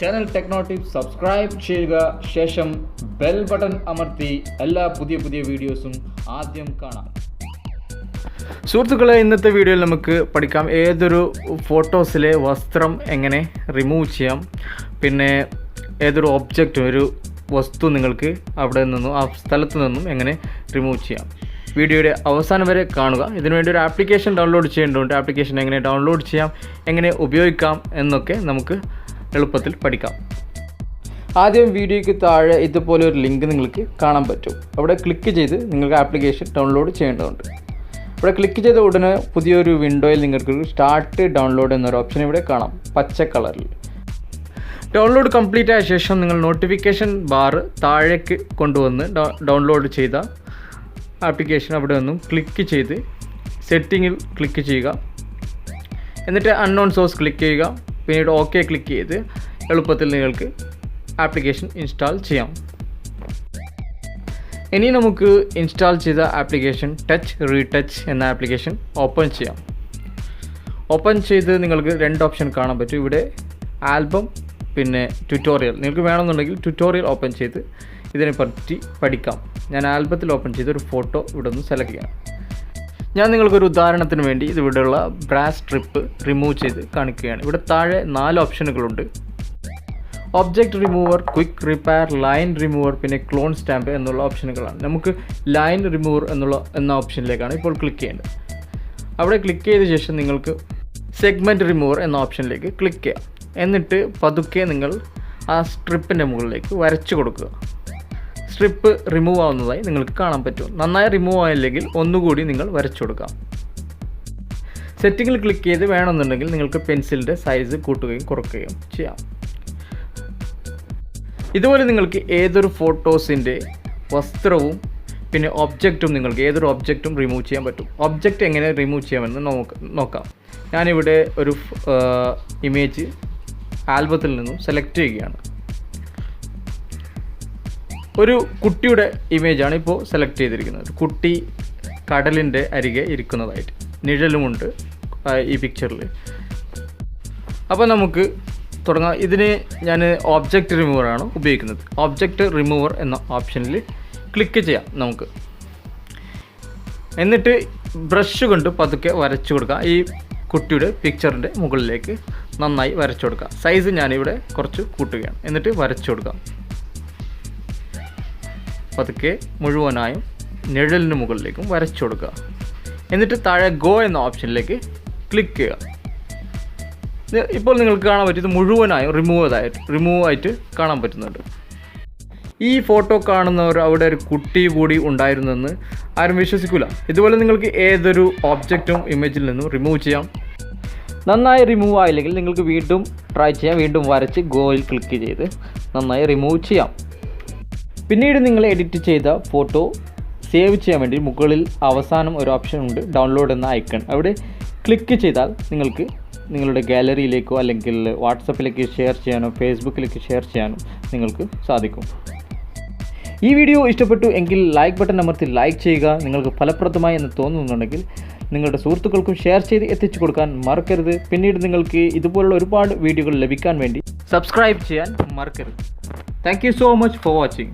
Channel techno tips subscribe ചെയ്യുക. ശേഷം bell button അമർത്തി എല്ലാ പുതിയ പുതിയ വീഡിയോസും ആദ്യം കാണാം. സുഹൃത്തുക്കളെ ഇന്നത്തെ വീഡിയോയിൽ നമുക്ക് പഠിക്കാം. ഏതൊരു ഫോട്ടോസിലെ വസ്ത്രം എങ്ങനെ റിമൂവ് ചെയ്യാം? പിന്നെ ഏതൊരു ഒബ്ജക്റ്റ് ഒരു വസ്തു നിങ്ങൾക്ക് അവിടെ നിന്നും ആ സ്ഥലത്ത് നിന്നും എങ്ങനെ റിമൂവ് ചെയ്യാം? വീഡിയോയുടെ അവസാനം വരെ കാണുക. ഇതിനുവേണ്ടി ഒരു ആപ്ലിക്കേഷൻ ഡൗൺലോഡ് ചെയ്യേണ്ടതുണ്ട്. ആപ്ലിക്കേഷൻ എങ്ങനെ ഡൗൺലോഡ് ചെയ്യാം എങ്ങനെ ഉപയോഗിക്കാം എന്നൊക്കെ നമുക്ക് എളുപ്പത്തിൽ പഠിക്കാം. ആദ്യം വീഡിയോയ്ക്ക് താഴെ ഇതുപോലെ ഒരു ലിങ്ക് നിങ്ങൾക്ക് കാണാൻ പറ്റും. അവിടെ ക്ലിക്ക് ചെയ്ത് നിങ്ങൾക്ക് ആപ്ലിക്കേഷൻ ഡൗൺലോഡ് ചെയ്യേണ്ടതുണ്ട്. ഇവിടെ ക്ലിക്ക് ചെയ്ത ഉടനെ പുതിയൊരു വിൻഡോയിൽ നിങ്ങൾക്ക് സ്റ്റാർട്ട് ഡൗൺലോഡ് എന്നൊരു ഓപ്ഷൻ ഇവിടെ കാണാം. പച്ച കളറിൽ. ഡൗൺലോഡ് കംപ്ലീറ്റ് ആയ ശേഷം നിങ്ങൾ നോട്ടിഫിക്കേഷൻ ബാർ താഴേക്ക് കൊണ്ടുവന്ന് ഡൗൺലോഡ് ചെയ്ത ആപ്ലിക്കേഷൻ അവിടെ നിന്നും ക്ലിക്ക് ചെയ്ത് സെറ്റിങ്ങിൽ ക്ലിക്ക് ചെയ്യുക. എന്നിട്ട് അൺനോൺ സോഴ്സ് ക്ലിക്ക് ചെയ്യുക. പിന്നീട് ഓക്കെ ക്ലിക്ക് ചെയ്ത് എളുപ്പത്തിൽ നിങ്ങൾക്ക് ആപ്ലിക്കേഷൻ ഇൻസ്റ്റാൾ ചെയ്യാം. ഇനി നമുക്ക് ഇൻസ്റ്റാൾ ചെയ്ത ആപ്ലിക്കേഷൻ ടച്ച് റീടച്ച് എന്ന ആപ്ലിക്കേഷൻ ഓപ്പൺ ചെയ്യാം. ഓപ്പൺ ചെയ്ത് നിങ്ങൾക്ക് രണ്ട് ഓപ്ഷൻ കാണാൻ പറ്റും. ഇവിടെ ആൽബം പിന്നെ ട്യൂട്ടോറിയൽ നിങ്ങൾക്ക് വേണമെന്നുണ്ടെങ്കിൽ ട്യൂട്ടോറിയൽ ഓപ്പൺ ചെയ്ത് ഇതിനെപ്പറ്റി പഠിക്കാം. ഞാൻ ആൽബത്തിൽ ഓപ്പൺ ചെയ്ത് ഒരു ഫോട്ടോ ഇവിടെ നിന്ന് സെലക്ട് ചെയ്യാം. ഞാൻ നിങ്ങൾക്കൊരു ഉദാഹരണത്തിന് വേണ്ടി ഇത് ഇവിടെയുള്ള ബ്രാസ് സ്ട്രിപ്പ് റിമൂവ് ചെയ്ത് കാണിക്കുകയാണ്. ഇവിടെ താഴെ നാല് ഓപ്ഷനുകളുണ്ട് object remover quick repair line remover പിന്നെ ക്ലോൺ സ്റ്റാമ്പ് എന്നുള്ള ഓപ്ഷനുകളാണ് നമുക്ക് ലൈൻ റിമൂവർ എന്നുള്ള എന്ന ഓപ്ഷനിലേക്കാണ് ഇപ്പോൾ ക്ലിക്ക് ചെയ്യേണ്ടത്. അവിടെ ക്ലിക്ക് ചെയ്ത ശേഷം നിങ്ങൾക്ക് സെഗ്മെന്റ് റിമൂവർ എന്ന ഓപ്ഷനിലേക്ക് ക്ലിക്ക് ചെയ്യാം. എന്നിട്ട് പതുക്കെ നിങ്ങൾ ആ സ്ട്രിപ്പിന്റെ മുകളിലേക്ക് വരച്ചു കൊടുക്കുക. സ്ട്രിപ്പ് റിമൂവ് ആവുന്നതായി നിങ്ങൾക്ക് കാണാൻ പറ്റും. നന്നായി റിമൂവ് ആയില്ലെങ്കിൽ ഒന്നുകൂടി നിങ്ങൾ വരച്ചു കൊടുക്കാം. സെറ്റിങ്ങിൽ ക്ലിക്ക് ചെയ്ത് വേണമെന്നുണ്ടെങ്കിൽ നിങ്ങൾക്ക് പെൻസിലിന്റെ സൈസ് കൂട്ടുകയും കുറക്കുകയും ചെയ്യാം. ഇതുപോലെ നിങ്ങൾക്ക് ഏതൊരു ഫോട്ടോസിന്റെ വസ്ത്രവും പിന്നെ ഒബ്ജക്റ്റും നിങ്ങൾക്ക് ഏതൊരു ഒബ്ജക്റ്റും റിമൂവ് ചെയ്യാൻ പറ്റും. ഒബ്ജക്റ്റ് എങ്ങനെ റിമൂവ് ചെയ്യാമെന്ന് നോക്ക നോക്കാം. ഞാനിവിടെ ഒരു ഇമേജ് ആൽബത്തിൽ നിന്നും സെലക്ട് ചെയ്യുകയാണ്. ഒരു കുട്ടിയുടെ ഇമേജാണ് ഇപ്പോൾ സെലക്ട് ചെയ്തിരിക്കുന്നത്. കുട്ടി കടലിന്റെ അരികെ ഇരിക്കുന്നതായിട്ട്. നിഴലുമുണ്ട് ഈ പിക്ചറിൽ അപ്പോൾ നമുക്ക് തുടങ്ങാം. ഇതിന് ഞാൻ ഓബ്ജക്റ്റ് റിമൂവറാണ് ഉപയോഗിക്കുന്നത്. ഓബ്ജക്റ്റ് റിമൂവർ എന്ന ഓപ്ഷനിൽ ക്ലിക്ക് ചെയ്യാം നമുക്ക്. എന്നിട്ട് ബ്രഷ് കൊണ്ട് പതുക്കെ വരച്ചു കൊടുക്കാം. ഈ കുട്ടിയുടെ പിക്ചറിന്റെ മുകളിലേക്ക് നന്നായി വരച്ചു കൊടുക്കാം. സൈസ് ഞാനിവിടെ കുറച്ച് കൂട്ടുകയാണ്. എന്നിട്ട് വരച്ചു കൊടുക്കാം. പതുക്കെ മുഴുവനായും നിഴലിന് മുകളിലേക്കും വരച്ചു കൊടുക്കുക. എന്നിട്ട് താഴെ ഗോ എന്ന ഓപ്ഷനിലേക്ക് ക്ലിക്ക് ചെയ്യുക. ഇപ്പോൾ നിങ്ങൾക്ക് കാണാൻ പറ്റിയത് മുഴുവനായും റിമൂവ് ആയിട്ട് റിമൂവ് ആയിട്ട് കാണാൻ പറ്റുന്നുണ്ട്. ഈ ഫോട്ടോ കാണുന്നവർ അവിടെ ഒരു കുട്ടി കൂടി ഉണ്ടായിരുന്നെന്ന് ആരും വിശ്വസിക്കില്ല ഇതുപോലെ നിങ്ങൾക്ക് ഏതൊരു ഓബ്ജക്റ്റും ഇമേജിൽ നിന്നും റിമൂവ് ചെയ്യാം. നന്നായി റിമൂവ് ആയില്ലെങ്കിൽ നിങ്ങൾക്ക് വീണ്ടും ട്രൈ ചെയ്യാം. വീണ്ടും വരച്ച് ഗോയിൽ ക്ലിക്ക് ചെയ്ത് നന്നായി റിമൂവ് ചെയ്യാം. പിന്നീട് നിങ്ങൾ എഡിറ്റ് ചെയ്ത ഫോട്ടോ സേവ് ചെയ്യാൻ വേണ്ടി മുകളിൽ അവസാനം ഒരു ഓപ്ഷൻ ഉണ്ട് ഡൗൺലോഡ് എന്ന ഐക്കൺ അവിടെ ക്ലിക്ക് ചെയ്താൽ നിങ്ങൾക്ക് നിങ്ങളുടെ ഗാലറിയിലേക്കോ അല്ലെങ്കിൽ വാട്സപ്പിലേക്ക് ഷെയർ ചെയ്യാനോ ഫേസ്ബുക്കിലേക്ക് ഷെയർ ചെയ്യാനോ നിങ്ങൾക്ക് സാധിക്കും. ഈ വീഡിയോ ഇഷ്ടപ്പെട്ടു എങ്കിൽ ലൈക്ക് ബട്ടൺ അമർത്തി ലൈക്ക് ചെയ്യുക. നിങ്ങൾക്ക് ഫലപ്രദമായി എന്ന് തോന്നുന്നുണ്ടെങ്കിൽ നിങ്ങളുടെ സുഹൃത്തുക്കൾക്കും ഷെയർ ചെയ്ത് എത്തിച്ചു കൊടുക്കാൻ മറക്കരുത്. പിന്നീട് നിങ്ങൾക്ക് ഇതുപോലുള്ള ഒരുപാട് വീഡിയോകൾ ലഭിക്കാൻ വേണ്ടി സബ്സ്ക്രൈബ് ചെയ്യാൻ മറക്കരുത്. Thank so much for watching